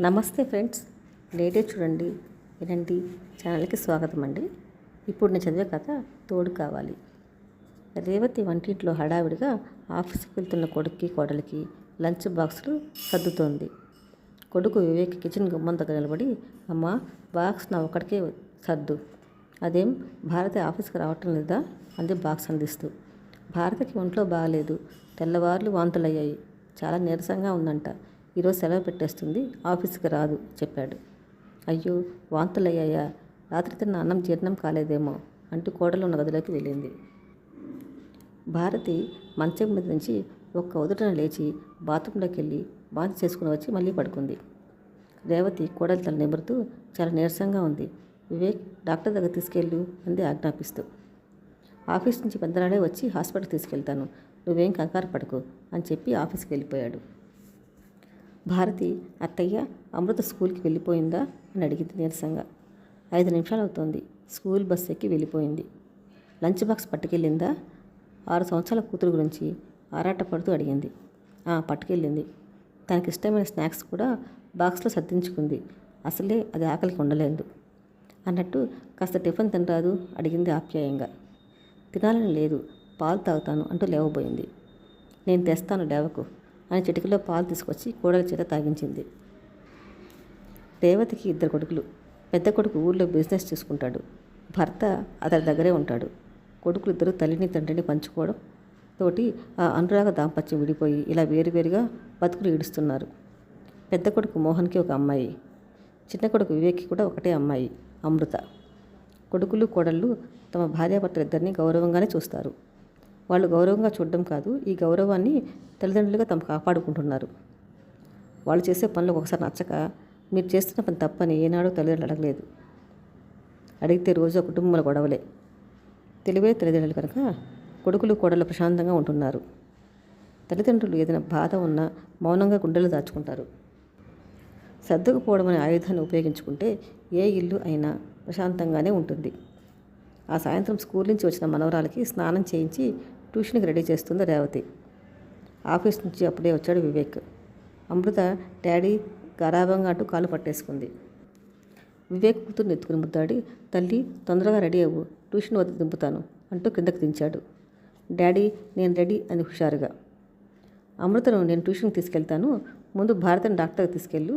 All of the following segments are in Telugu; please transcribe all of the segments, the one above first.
నమస్తే ఫ్రెండ్స్. లేటే చూడండి. వినండి ఛానల్కి స్వాగతం అండి ఇప్పుడు నేను చదివే కథ తోడు కావాలి. రేవతి వంటింట్లో హడావిడిగా ఆఫీస్కి వెళ్తున్న కొడుక్కి కోడలికి లంచ్ బాక్సులు సర్దుతోంది. కొడుకు వివేక్ కిచెన్ గుమ్మం దగ్గర నిలబడి అమ్మ బాక్స్ నా ఒక్కడికే సర్దు. అదేం? భారతి ఆఫీస్కి రావటం లేదా? అంది బాక్స్ అందిస్తూ. భారతకి ఒంట్లో బాగాలేదు తెల్లవార్లు వాంతులయ్యాయి. చాలా నీరసంగా ఉందంట. ఈరోజు సెలవు పెట్టేస్తుంది ఆఫీస్కి రాదు చెప్పాడు. అయ్యో వాంతులయ్యాయా? రాత్రి తిన్న అన్నం జీర్ణం కాలేదేమో అంటూ కోడలు ఉన్న గదిలోకి వెళ్ళింది. భారతి మంచం మీద నుంచి ఒక్క ఉదటన లేచి బాత్రూంలోకి వెళ్ళి బాంతి చేసుకుని వచ్చి మళ్ళీ పడుకుంది. రేవతి కోడలి తల నిమురుతూ చాలా నీరసంగా ఉంది. వివేక్ డాక్టర్ దగ్గర తీసుకెళ్ళు అంది ఆజ్ఞాపిస్తూ. ఆఫీస్ నుంచి పెద్దనాడే వచ్చి హాస్పిటల్ తీసుకెళ్తాను. నువ్వేం కంగారు పడకు అని చెప్పి ఆఫీస్కి వెళ్ళిపోయాడు. భారతి అత్తయ్య అమృత స్కూల్కి వెళ్ళిపోయిందా? అని అడిగింది నీరసంగా. ఐదు నిమిషాలు అవుతోంది. స్కూల్ బస్ ఎక్కి వెళ్ళిపోయింది. లంచ్ బాక్స్ పట్టుకెళ్ళిందా? ఆరు సంవత్సరాల కూతురు గురించి ఆరాటపడుతూ అడిగింది. పట్టుకెళ్ళింది. తనకి ఇష్టమైన స్నాక్స్ కూడా బాక్స్లో సర్దించుకుంది. అసలే అది ఆకలికి ఉండలేదు అన్నట్టు కాస్త టిఫిన్ తినరాదు అడిగింది ఆప్యాయంగా. తినాలని లేదు పాలు తాగుతాను అంటూ లేవబోయింది. నేను తెస్తాను డేవకు అని చిటికలో పాలు తీసుకొచ్చి కోడల చేత తాగించింది. రేవతికి ఇద్దరు కొడుకులు. పెద్ద కొడుకు ఊళ్ళో బిజినెస్ చేసుకుంటాడు. భర్త అతని దగ్గరే ఉంటాడు. కొడుకులు ఇద్దరు తల్లిని తండ్రిని పంచుకోవడం తోటి ఆ అనురాగ దాంపత్యం విడిపోయి ఇలా వేరువేరుగా బతుకులు ఈడుస్తున్నారు. పెద్ద కొడుకు మోహన్కి ఒక అమ్మాయి. చిన్న కొడుకు వివేక్కి కూడా ఒకటే అమ్మాయి అమృత. కొడుకులు కోడళ్ళు తమ భార్యాభర్తలు ఇద్దరిని గౌరవంగానే చూస్తారు. వాళ్ళు గౌరవంగా చూడడం కాదు ఈ గౌరవాన్ని తల్లిదండ్రులుగా తమ కాపాడుకుంటున్నారు. వాళ్ళు చేసే పనులు ఒకసారి నచ్చక మీరు చేస్తున్న పని తప్పని ఏనాడు తల్లిదండ్రులు అడగలేదు. అడిగితే రోజు కుటుంబంలో గొడవలే. తెలివే తల్లిదండ్రులు కనుక కొడుకులు కోడలు ప్రశాంతంగా ఉంటున్నారు. తల్లిదండ్రులు ఏదైనా బాధ ఉన్నా మౌనంగా గుండెలు దాచుకుంటారు. సర్దుకుపోవడం అనే ఆయుధాన్ని ఉపయోగించుకుంటే ఏ ఇల్లు అయినా ప్రశాంతంగానే ఉంటుంది. ఆ సాయంత్రం స్కూల్ నుంచి వచ్చిన మనవరాలకి స్నానం చేయించి ట్యూషన్కి రెడీ చేస్తుంది రేవతి. ఆఫీస్ నుంచి అప్పుడే వచ్చాడు వివేక్. అమృత డాడీ గారాభంగా అంటూ కాలు పట్టేసుకుంది. వివేక్ కూతుర్ని ఎత్తుకుని ముద్దాడి తల్లి తొందరగా రెడీ అవ్వు ట్యూషన్ వద్ద దింపుతాను అంటూ కిందకు దించాడు. డాడీ నేను రెడీ అని హుషారుగా. అమృతను నేను ట్యూషన్కి తీసుకెళ్తాను ముందు భారతని డాక్టర్కి తీసుకెళ్ళు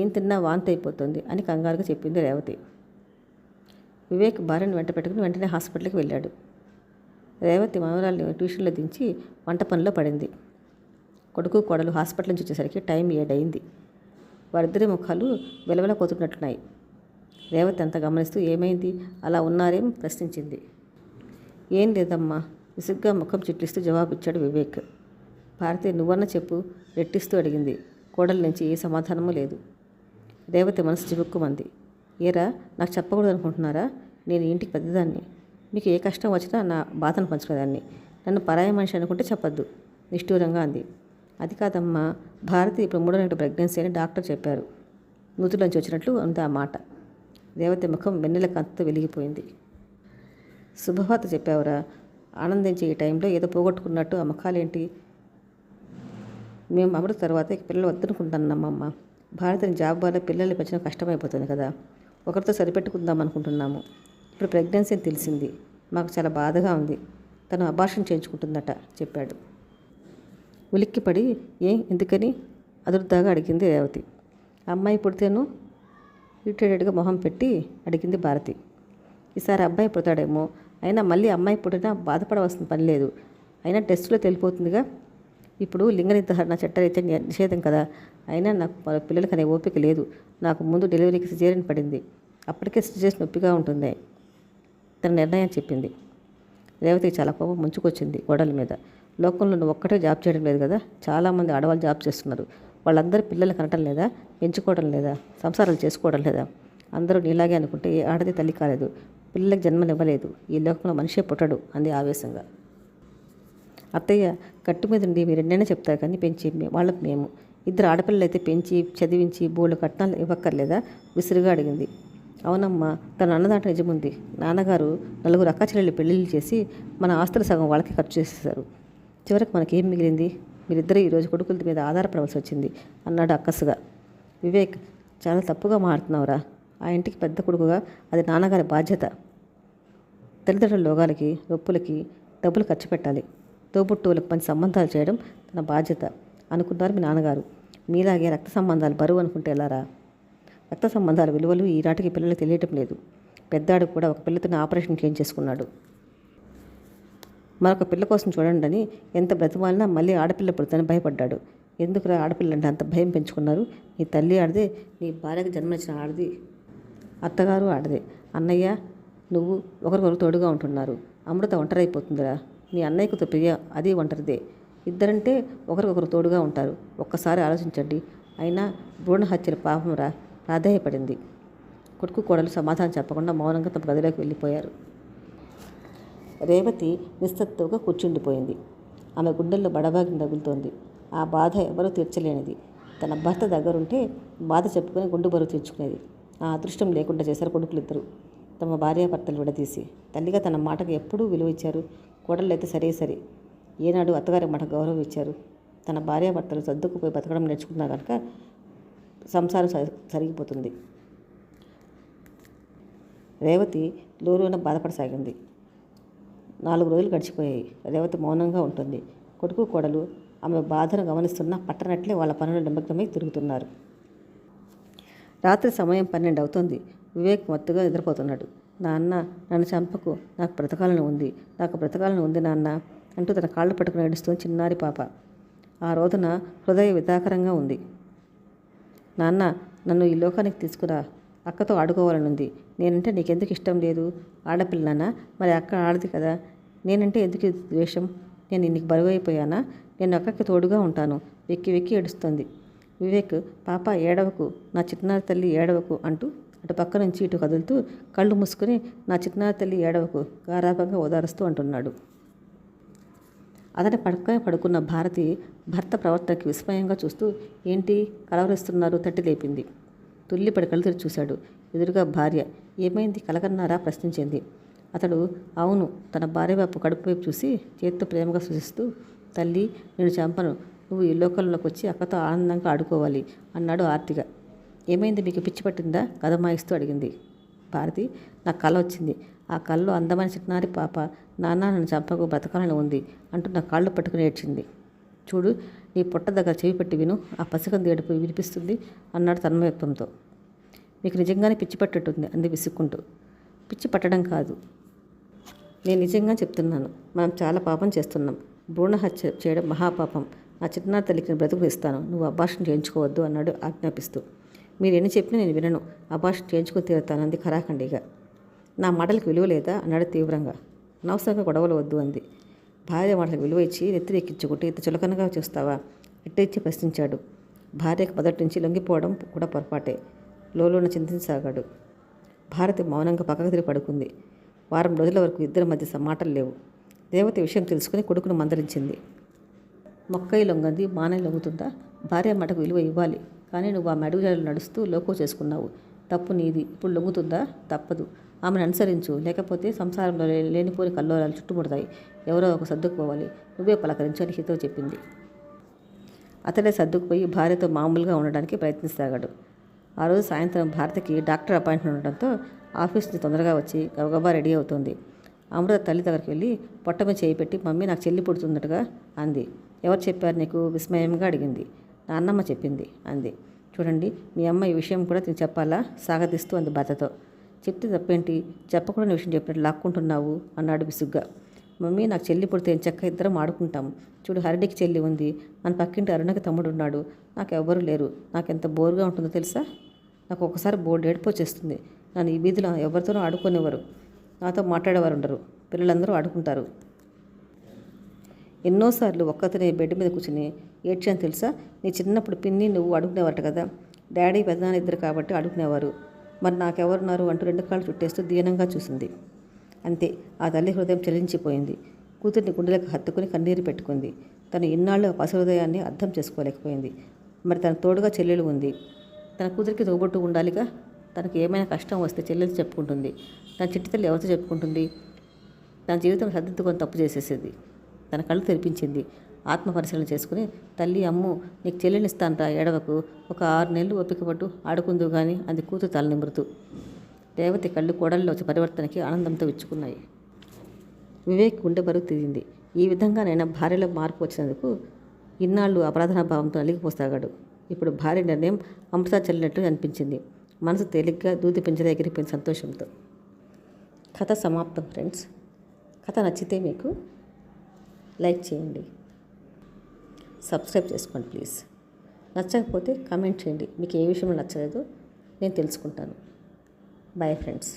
ఏం తిన్నా వాంతి అయిపోతుంది అని కంగారుగా చెప్పింది రేవతి. వివేక్ భార్యను వెంట పెట్టుకుని వెంటనే హాస్పిటల్కి వెళ్ళాడు. రేవతి మనవరాల్ని ట్యూషన్లో దించి వంట పనిలో పడింది. కొడుకు కోడలు హాస్పిటల్ నుంచి వచ్చేసరికి టైం ఏడైంది. వారిద్దరి ముఖాలు వెలవెలపోతున్నట్టున్నాయి. రేవతి అంత గమనిస్తూ ఏమైంది? అలా ఉన్నారేం? ప్రశ్నించింది. ఏం లేదమ్మా విసుగ్గా ముఖం చిట్లిస్తూ జవాబిచ్చాడు వివేక్. భారతి నువ్వన్న చెప్పు రెట్టిస్తూ అడిగింది. కోడల నుంచి ఏ సమాధానమూ లేదు. రేవతి మనసు చిబుక్కుమంది ఏరా నాకు చెప్పకూడదు అనుకుంటున్నారా? నేను ఇంటికి పెద్దదాన్ని. మీకు ఏ కష్టం వచ్చినా నా బాధను పంచుకోదాన్ని. నన్ను పరాయ మనిషి అనుకుంటే చెప్పొద్దు. నిష్ఠూరంగా అంది. అది కాదమ్మా భారతి ఇప్పుడు మూడో నెల ప్రెగ్నెన్సీ అని డాక్టర్ చెప్పారు. నూతులోంచి వచ్చినట్లు ఉంది ఆ మాట. దేవత ముఖం వెన్నెల కంతతో వెలిగిపోయింది. శుభవార్త చెప్పావురా. ఆనందించే ఈ టైంలో ఏదో పోగొట్టుకున్నట్టు ఆ ముఖాలేంటి? మేము అమృత తర్వాత పిల్లలు పిల్లలు వద్దనుకుంటున్నామమ్మ భారతిని జాబ్ వల్ల పిల్లల్ని పెంచడం కష్టమైపోతుంది కదా. ఒకరితో సరిపెట్టుకుందాం అనుకుంటున్నాము. ఇప్పుడు ప్రెగ్నెన్సీ అని తెలిసింది. మాకు చాలా బాధగా ఉంది. తను అబార్షన్ చేయించుకుంటుందట చెప్పాడు. ఉలిక్కిపడి ఏం ఎందుకని? అదురుదాగా అడిగింది రేవతి. అమ్మాయి పుడితేను? ఇరిటేటెడ్గా మొహం పెట్టి అడిగింది భారతి. ఈసారి అబ్బాయి పుడతాడేమో. అయినా మళ్ళీ అమ్మాయి పుట్టినా బాధపడవలసిన పని లేదు. అయినా టెస్టులో తెలిపోతుందిగా. ఇప్పుడు లింగ నిర్ధారణ చట్టరీత్యా నిషేధం కదా. అయినా నాకు ప- పిల్లలకి అనే ఓపిక లేదు. నాకు ముందు డెలివరీకి సిజేరియన్ పడింది. అప్పటికే స్టిచెస్ నొప్పిగా ఉంటుంది. తన నిర్ణయం చెప్పింది. రేవతికి చాలా కోపం ముంచుకొచ్చింది గోడల మీద. లోకంలో నువ్వు ఒక్కటే జాబ్ చేయడం లేదు కదా? చాలామంది ఆడవాళ్ళు జాబ్ చేస్తున్నారు. వాళ్ళందరూ పిల్లలు కనటం లేదా? పెంచుకోవడం లేదా? సంసారాలు చేసుకోవడం లేదా? అందరూ నీలాగే అనుకుంటే ఏ ఆడది తల్లి కాలేదు. పిల్లలకు జన్మనివ్వలేదు. ఈ లోకంలో మనిషే పుట్టడు అంది ఆవేశంగా. అత్తయ్య కట్టు మీద ఉండి మీరు ఎన్నైనా చెప్తారు కానీ పెంచి వాళ్ళకు వాళ్ళకి మేము. ఇద్దరు ఆడపిల్లలు అయితే పెంచి చదివించి బోళ్ళు కట్నాలు ఇవ్వక్కర్లేదా? విసురుగా అడిగింది. అవునమ్మా తను అన్నదాట నిజముంది నాన్నగారు నలుగురు అక్క చెల్లెళ్ళు పెళ్ళిళ్ళు చేసి మన ఆస్తుల సగం వాళ్ళకి ఖర్చు చేసేశారు. చివరికి మనకేం మిగిలింది? మీరిద్దరూ ఈరోజు కొడుకుల మీద ఆధారపడవలసి వచ్చింది అన్నాడు అక్కసుగా. వివేక్ చాలా తప్పుగా మారుతున్నావురా ఆ ఇంటికి పెద్ద కొడుకుగా అది నాన్నగారి బాధ్యత. తల్లిదండ్రుల లోగాలకి రొప్పులకి డబ్బులు ఖర్చు పెట్టాలి. తోబుట్టువులకు మంచి సంబంధాలు చేయడం తన బాధ్యత అనుకున్నారు మీ నాన్నగారు. మీలాగే రక్త సంబంధాలు బరువు అనుకుంటే ఎలారా? రక్త సంబంధాల విలువలు ఈనాటికి పిల్లలు తెలియటం లేదు. పెద్దాడు కూడా ఒక పిల్లతోనే ఆపరేషన్ చేయించేసుకున్నాడు. మరొక పిల్ల కోసం చూడండి అని ఎంత బ్రతిమాలినా మళ్ళీ ఆడపిల్ల పుడుతుందని భయపడ్డాడు. ఎందుకురా ఆడపిల్లంటే అంత భయం పెంచుకున్నారు? నీ తల్లి ఆడదే నీ భార్యకు జన్మనిచ్చిన ఆడది. అత్తగారు ఆడదే. అన్నయ్య నువ్వు ఒకరికొకరు తోడుగా ఉంటున్నారు. అమృత ఒంటరైపోతుందిరా. నీ అన్నయ్యకు ప్రియ అది ఒంటరిదే. ఇద్దరంటే ఒకరికొకరు తోడుగా ఉంటారు. ఒక్కసారి ఆలోచించండి. అయినా భ్రూణ హత్యల పాపంరా. ప్రాధాయపడింది. కొడుకు కోడలు సమాధానం చెప్పకుండా మౌనంగా తమ గదిలోకి వెళ్ళిపోయారు. రేవతి నిస్తత్తుగా కూర్చుండిపోయింది. ఆమె గుండెల్లో బడబాగిన తగులుతోంది ఆ బాధ ఎవరూ తీర్చలేనిది. తన భర్త దగ్గరుంటే బాధ చెప్పుకొని గుండు బరువు తీర్చుకునేది. ఆ అదృష్టం లేకుండా చేశారు కొడుకులిద్దరు. తమ భార్యాభర్తలు విడదీసి తల్లిగా తన మాటకు ఎప్పుడూ విలువ ఇచ్చారు. కోడళ్ళైతే సరే సరే. ఏనాడు అత్తగారి మాట గౌరవం ఇచ్చారు. తన భార్యాభర్తలు సర్దుకుపోయి బతకడం నేర్చుకున్నా కనుక సంసారం సరిగిపోతుంది. రేవతి లోలోన బాధపడసాగింది. నాలుగు రోజులు గడిచిపోయాయి. రేవతి మౌనంగా ఉంటుంది. కొడుకు కోడలు ఆమె బాధను గమనిస్తున్నా పట్టనట్లే వాళ్ళ పనులు నిమగ్నమై తిరుగుతున్నారు. రాత్రి సమయం పన్నెండు అవుతుంది. వివేక్ మత్తుగా నిద్రపోతున్నాడు. నాన్న నన్ను చంపకు. నాకు బ్రతకాలను ఉంది. నాకు బ్రతకాలను ఉంది నాన్న అంటూ తన కాళ్ళు పట్టుకుని ఏడుస్తుంది చిన్నారి పాప. ఆ రోజున హృదయ వితాకరంగా ఉంది. నాన్న నన్ను ఈ లోకానికి తీసుకురా. అక్కతో ఆడుకోవాలనుంది. నేనంటే నీకెందుకు ఇష్టం లేదు? ఆడపిల్లనా మరి అక్క ఆడది కదా. నేనంటే ఎందుకు ద్వేషం? నేను నీకు బరువైపోయానా నేను అక్కకి తోడుగా ఉంటాను. వెక్కి వెక్కి ఏడుస్తుంది. వివేక్ పాప ఏడవకు. నా చిన్నారి తల్లి ఏడవకు అంటూ అటు పక్క నుంచి ఇటు కదులుతూ కళ్ళు మూసుకుని నా చిన్నారి తల్లి ఏడవకు. గారాభంగా ఓదారుస్తూ అంటున్నాడు. అతని పక్కనే పడుకున్న భారతి భర్త ప్రవర్తనకి విస్మయంగా చూస్తూ ఏంటి? కలవరిస్తున్నారు? తట్టి లేపింది. తుల్లి పడకలు తెరి చూశాడు. ఎదురుగా భార్య ఏమైంది? కలగన్నారా? ప్రశ్నించింది. అతడు అవును. తన భార్య వైపు కడుపు వైపు చూసి చేత్తో ప్రేమగా సూచిస్తూ తల్లి నేను చంపను. నువ్వు ఈ లోకంలోకి వచ్చి అక్కతో ఆనందంగా ఆడుకోవాలి అన్నాడు ఆర్తిగా ఏమైంది? మీకు పిచ్చి పట్టిందా? కథమాయిస్తూ అడిగింది భారతి. నాకు కళ వచ్చింది. ఆ కళ్ళలో అందమైన చిన్నారి పాప నాన్న నన్ను చంపకు బ్రతకాలని ఉంది అంటూ నా కాళ్ళు పట్టుకుని ఏడ్చింది. చూడు నీ పొట్ట దగ్గర చెవి పెట్టి విను ఆ పసికంది ఏడుపు వినిపిస్తుంది అన్నాడు తన్మయత్వంతో మీకు నిజంగానే పిచ్చి పట్టేట్టుంది అంది విసుక్కుంటూ. పిచ్చి పట్టడం కాదు. నేను నిజంగా చెప్తున్నాను. మనం చాలా పాపం చేస్తున్నాం. భ్రూణ హత్య చేయడం మహాపాపం. నా చిన్నారి తల్లికి బ్రతుకు ఇస్తాను. నువ్వు అభాషణ చేయించుకోవద్దు అన్నాడు ఆజ్ఞాపిస్తూ. మీరు ఎన్ని చెప్పినా నేను వినను. అభాషణ చేయించుకుని తీరుతాను అంది ఖరాఖండిగా నా మాటలకు విలువ లేదా? అన్నాడు తీవ్రంగా. అనవసరంగా గొడవలు వద్దు అంది. భార్య మాటలకు విలువ ఇచ్చి నెత్తిరి ఎక్కించుకుంటే ఇంత చులకనగా చూస్తావా? ఇచ్చి ప్రశ్నించాడు. భార్యకు మొదటి నుంచి లొంగిపోవడం కూడా పొరపాటే. లోలోన చింతించసాగాడు. భారతి మౌనంగా పక్కకు తిరిగి పడుకుంది. వారం రోజుల వరకు ఇద్దరి మధ్య మాటలు లేవు. దేవత విషయం తెలుసుకుని కొడుకును మందరించింది మొక్కయి లొంగంది మానయ్య లొంగుతుందా? భార్య మాటకు విలువ ఇవ్వాలి. కానీ నువ్వు ఆ మెడుగుజాలు నడుస్తూ లోకో చేసుకున్నావు. తప్పు నీది. ఇప్పుడు లొంగుతుందా? తప్పదు. ఆమెను అనుసరించు. లేకపోతే సంసారంలో లేనిపోని కల్లోలాలు చుట్టుముడతాయి. ఎవరో ఒక సర్దుకుపోవాలి. నువ్వే పలకరించు అని హితో చెప్పింది. అతడే సర్దుకుపోయి భార్యతో మామూలుగా ఉండడానికి ప్రయత్నిస్తాగాడు. ఆ రోజు సాయంత్రం భారతికి డాక్టర్ అపాయింట్మెంట్ ఉండడంతో ఆఫీస్ నుంచి తొందరగా వచ్చి గబగబా రెడీ అవుతుంది. అమృత తల్లి దగ్గరికి వెళ్ళి పొట్ట చేయి పెట్టి మమ్మీ నాకు చెల్లి పుడుతున్నట్టుగా అంది. ఎవరు చెప్పారు నీకు? విస్మయంగా అడిగింది. నాన్నమ్మ చెప్పింది అంది. చూడండి మీ అమ్మ ఈ విషయం కూడా తిని చెప్పాలా? సాగతిస్తూ అంది భర్తతో చెప్తే తప్పేంటి? చెప్పకూడని విషయం చెప్పినట్టు లాక్కుంటున్నావు? అన్నాడు విసుగ్గా. మమ్మీ నాకు చెల్లి పుడితే చక్క ఇద్దరం ఆడుకుంటాం. చూడు హరిడికి చెల్లి ఉంది. మన పక్కింటి అరుణకి తమ్ముడు ఉన్నాడు. నాకు ఎవ్వరూ లేరు. నాకు ఎంత బోరుగా ఉంటుందో తెలుసా? నాకు ఒకసారి బోర్డు ఏడుపు వచ్చేస్తుంది. నన్ను ఈ వీధిలో ఎవరితోనూ ఆడుకునేవారు నాతో మాట్లాడేవారు ఉండరు. పిల్లలందరూ ఆడుకుంటారు. ఎన్నోసార్లు ఒక్కతనే బెడ్ మీద కూర్చుని ఏడ్చాను తెలుసా? నీ చిన్నప్పుడు పిన్ని నువ్వు అడుగునేవారట కదా? డాడీ పెద్దనాన్న ఇద్దరు కాబట్టి అడుగునేవారు. మరి నాకెవరున్నారు అంటూ రెండు కాళ్ళు చుట్టేస్తూ దీనంగా చూసింది. అంతే ఆ తల్లి హృదయం చలించిపోయింది. కూతుర్ని గుండెలకు హత్తుకుని కన్నీరు పెట్టుకుంది. తను ఇన్నాళ్ళు ఆ పసి హృదయాన్ని అర్థం చేసుకోలేకపోయింది. మరి తన తోడుగా చెల్లెలు ఉంది. తన కూతురికి తోబొట్టు ఉండాలిగా? తనకి ఏమైనా కష్టం వస్తే చెల్లెలు చెప్పుకుంటుంది. తన చిట్టి తల్లి ఎవరితో చెప్పుకుంటుంది? తన జీవితం సర్దిద్దుకొని తప్పు చేసేసేది. తన కళ్ళు తెరిపించింది. ఆత్మ పరిశీలన చేసుకుని తల్లి అమ్ము నీకు చెల్లెనిస్తానరా ఎడవకు ఒక ఆరు నెలలు ఒప్పికపట్టు ఆడుకుందు కానీ అది కూతు తల నిమురుతూ రేవతి కళ్ళు కోడల్లో వచ్చి పరివర్తనకి ఆనందంతో విచ్చుకున్నాయి. వివేక్ గుండె బరువు తిరిగింది. ఈ విధంగా నేను భార్యలో మార్పు వచ్చినందుకు ఇన్నాళ్ళు అపరాధన భావంతో నలిగిపోసాగాడు. ఇప్పుడు భార్య నిర్ణయం అమృత చెల్లినట్లు అనిపించింది. మనసు తేలిగ్గా దూది పెంచద ఎగిరిపోయిన సంతోషంతో. కథ సమాప్తం ఫ్రెండ్స్. కథ నచ్చితే మీకు లైక్ చేయండి. సబ్స్క్రైబ్ చేసుకోండి ప్లీజ్. నచ్చకపోతే కామెంట్ చేయండి. మీకు ఏ విషయంలో నచ్చలేదో నేను తెలుసుకుంటాను. Bye friends